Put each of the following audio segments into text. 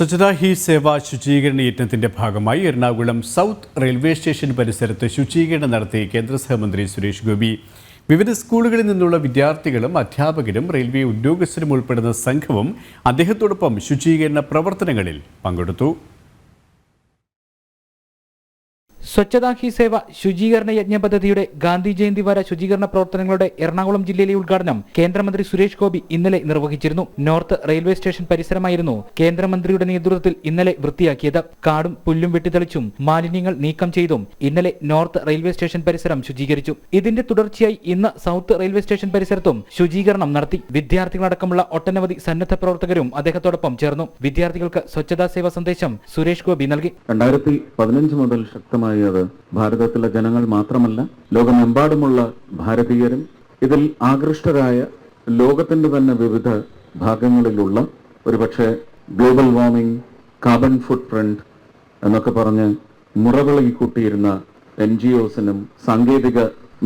സ്വച്ഛതാ ഹി സേവ ശുചീകരണ യജ്ഞത്തിന്റെ ഭാഗമായി എറണാകുളം സൗത്ത് റെയിൽവേ സ്റ്റേഷൻ പരിസരത്ത് ശുചീകരണം നടത്തി കേന്ദ്ര സഹമന്ത്രി സുരേഷ് ഗോപി. വിവിധ സ്കൂളുകളിൽ നിന്നുള്ള വിദ്യാർത്ഥികളും അധ്യാപകരും റെയിൽവേ ഉദ്യോഗസ്ഥരും ഉൾപ്പെടുന്ന സംഘവും അദ്ദേഹത്തോടൊപ്പം ശുചീകരണ പ്രവർത്തനങ്ങളിൽ പങ്കെടുത്തു. സ്വച്ഛതാ ഹി സേവ ശുചീകരണ യജ്ഞ പദ്ധതിയുടെ ഗാന്ധി ജയന്തി വാര ശുചീകരണ പ്രവർത്തനങ്ങളുടെ എറണാകുളം ജില്ലയിലെ ഉദ്ഘാടനം കേന്ദ്രമന്ത്രി സുരേഷ് ഗോപി ഇന്നലെ നിർവഹിച്ചിരുന്നു. നോർത്ത് റെയിൽവേ സ്റ്റേഷൻ പരിസരമായിരുന്നു കേന്ദ്രമന്ത്രിയുടെ നേതൃത്വത്തിൽ ഇന്നലെ വൃത്തിയാക്കിയത്. കാടും പുല്ലും വെട്ടിത്തെളിച്ചും മാലിന്യങ്ങൾ നീക്കം ചെയ്തും ഇന്നലെ നോർത്ത് റെയിൽവേ സ്റ്റേഷൻ പരിസരം ശുചീകരിച്ചു. ഇതിന്റെ തുടർച്ചയായി ഇന്ന് സൗത്ത് റെയിൽവേ സ്റ്റേഷൻ പരിസരത്തും ശുചീകരണം നടത്തി. വിദ്യാർത്ഥികളടക്കമുള്ള ഒട്ടനവധി സന്നദ്ധ പ്രവർത്തകരും അദ്ദേഹത്തോടൊപ്പം ചേർന്നു. വിദ്യാർത്ഥികൾക്ക് സ്വച്ഛതാ സേവ സന്ദേശം സുരേഷ് ഗോപി നൽകി. രണ്ടായിരത്തി പതിനഞ്ച് മുതൽ ശക്തമായി അത് ഭാരതത്തിലെ ജനങ്ങൾ മാത്രമല്ല ലോകമെമ്പാടുമുള്ള ഭാരതീയരും ഇതിൽ ആകൃഷ്ടരായ ലോകത്തിന്റെ തന്നെ വിവിധ ഭാഗങ്ങളിലുള്ള ഒരുപക്ഷെ global warming carbon footprint എന്നൊക്കെ പറഞ്ഞ് മുറവിളി കൂട്ടിയിരുന്ന എൻ ജി ഒസിനും സാങ്കേതിക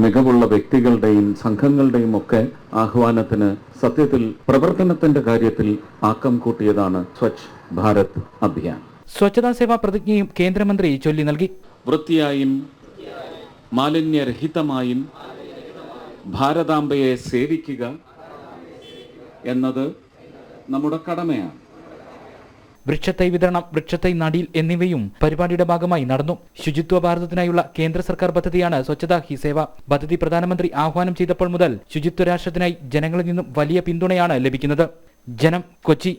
മികവുള്ള വ്യക്തികളുടെയും സംഘങ്ങളുടെയും ഒക്കെ ആഹ്വാനത്തിന് സത്യത്തിൽ പ്രവർത്തനത്തിന്റെ കാര്യത്തിൽ ആക്കം കൂട്ടിയതാണ് സ്വച്ഛ് ഭാരത് അഭിയാൻ. സ്വച്ഛതാ സേവാ പ്രതിജ്ഞയും കേന്ദ്രമന്ത്രി ചൊല്ലി നൽകി. വൃത്തിയായും മാലിന്യരഹിതമായും ഭാരതാംബയെ സേവിക്കുക എന്നത് നമ്മുടെ കടമയാണ്. വൃക്ഷത്തൈ വിതരണം വൃക്ഷത്തൈ നടീൽ എന്നിവയും പരിപാടിയുടെ ഭാഗമായി നടന്നു. ശുചിത്വ ഭാരതത്തിനായുള്ള കേന്ദ്ര സർക്കാർ പദ്ധതിയാണ് സ്വച്ഛതാ ഹി സേവ. പദ്ധതി പ്രധാനമന്ത്രി ആഹ്വാനം ചെയ്തപ്പോൾ മുതൽ ശുചിത്വ രാഷ്ട്രത്തിനായി ജനങ്ങളിൽ നിന്നും വലിയ പിന്തുണയാണ് ലഭിക്കുന്നത്. ജനം കൊച്ചി.